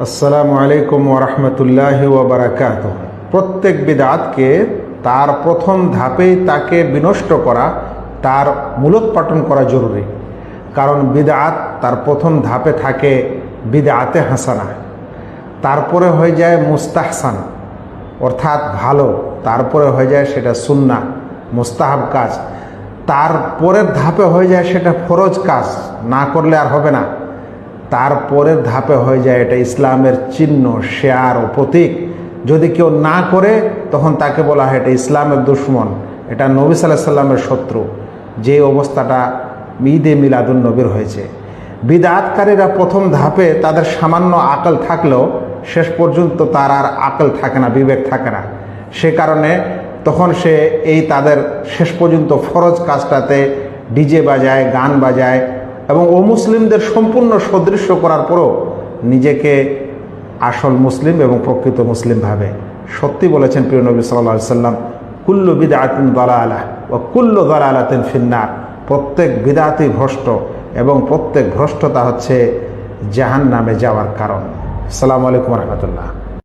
আসসালামু আলাইকুম ওরহমতুল্লাহ ওবরাকাত প্রত্যেক বিদাতকে তার প্রথম ধাপেই তাকে বিনষ্ট করা, তার মূলোৎপাটন করা জরুরি। কারণ বিদাত তার প্রথম ধাপে থাকে বিদাতে হাসানা। তারপরে হয়ে যায় মুস্তাহসান, অর্থাৎ ভালো। তারপরে হয়ে যায় সেটা সুন্না, মুস্তাহাব কাজ। তারপরের ধাপে হয়ে যায় সেটা ফরজ কাজ। না করলে আর হবে না। তারপরের ধাপে হয়ে যায় এটা ইসলামের চিহ্ন, শেয়ার ও প্রতীক। যদি কেউ না করে, তখন তাকে বলা হয় এটা ইসলামের দুশ্মন। এটা নবী সাল্লাহ সাল্লামের শত্রু। যে অবস্থাটা ঈদে মিলাদুল নবীর হয়েছে। বিদাতকারীরা প্রথম ধাপে তাদের সামান্য আকল থাকলেও শেষ পর্যন্ত তার আর আকল থাকে না, বিবেক থাকে না। সে কারণে তখন সে এই তাদের শেষ পর্যন্ত ফরজ কাজটাতে ডিজে বাজায়, গান বাজায় এবং অমুসলিমদের সম্পূর্ণ সদৃশ্য করার পরও নিজেকে আসল মুসলিম এবং প্রকৃত মুসলিম ভাবে। সত্যি বলেছেন প্রিয় নবী সাল্লা সাল্লাম কুল্লু বিদাতিন দলাআলা ও কুল্লু দলাআলাতিন ফিন্নার। প্রত্যেক বিদাতি ভ্রষ্ট এবং প্রত্যেক ভ্রষ্টতা হচ্ছে জাহান নামে যাওয়ার কারণ। সালামু আলাইকুম রহমতুল্লাহ।